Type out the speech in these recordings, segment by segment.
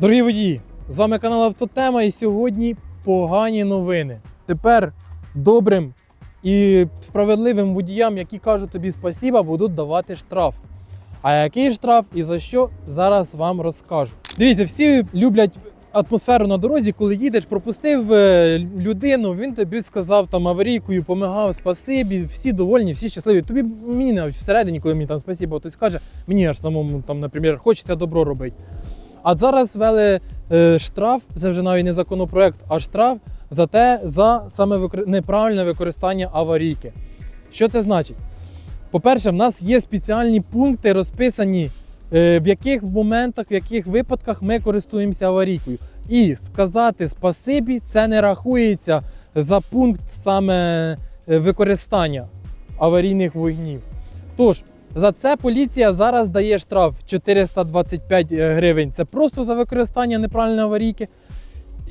Дорогі водії, з вами канал Автотема і сьогодні погані новини. Тепер добрим і справедливим водіям, які кажуть тобі спасіба, будуть давати штраф. А який штраф і за що зараз вам розкажу. Дивіться, всі люблять атмосферу на дорозі, коли їдеш, пропустив е, людину, він тобі сказав там аварійкою, помагав, спасибі, всі довольні, всі щасливі. Тобі мені навіть всередині, коли мені там спасибо, хтось каже, мені аж самому там, наприклад, хочеться добро робити. А зараз ввели е, штраф, це вже навіть не законопроект, а штраф за те, за саме неправильне використання аварійки. Що це значить? По-перше, в нас є спеціальні пункти розписані, е, в яких моментах, в яких випадках ми користуємося аварійкою. І сказати спасибі це не рахується за пункт саме е, використання аварійних вогнів. Тож, за це поліція зараз дає штраф 425 гривень. Це просто за використання неправильної аварійки.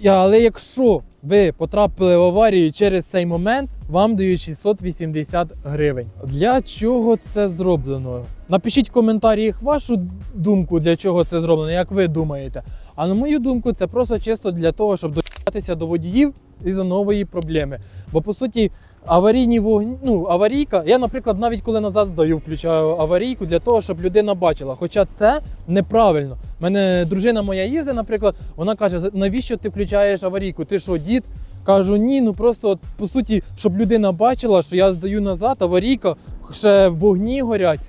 Але якщо ви потрапили в аварію через цей момент, вам дають 680 гривень. Для чого це зроблено? Напишіть в коментарях вашу думку, для чого це зроблено, як ви думаєте. А на мою думку, це просто чисто для того, щоб доїхатися до водіїв із нової проблеми. Бо по суті, аварійні вогні, ну аварійка. Я, наприклад, навіть коли назад здаю, включаю аварійку для того, щоб людина бачила. Хоча це неправильно. У мене дружина моя їздить, наприклад, вона каже: навіщо ти включаєш аварійку? Ти що, дід? Кажу, ні, ну просто от, по суті, щоб людина бачила, що я здаю назад, аварійка, ще вогні горять.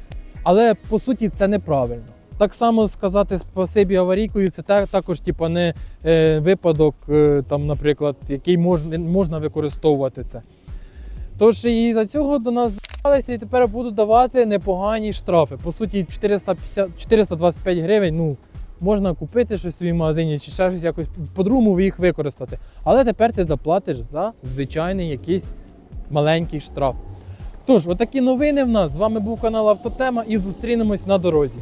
Але по суті це неправильно. Так само сказати спасибі аварійкою, це також типа, не е, випадок, е, там, наприклад, який можна, можна використовувати це. Тож і за цього до нас долися і тепер будуть давати непогані штрафи. По суті, 450, 425 гривень, ну, можна купити щось в своїй магазині чи ще щось якось по-другому їх використати. Але тепер ти заплатиш за звичайний якийсь маленький штраф. Тож, отакі новини в нас. З вами був канал Автотема і зустрінемось на дорозі.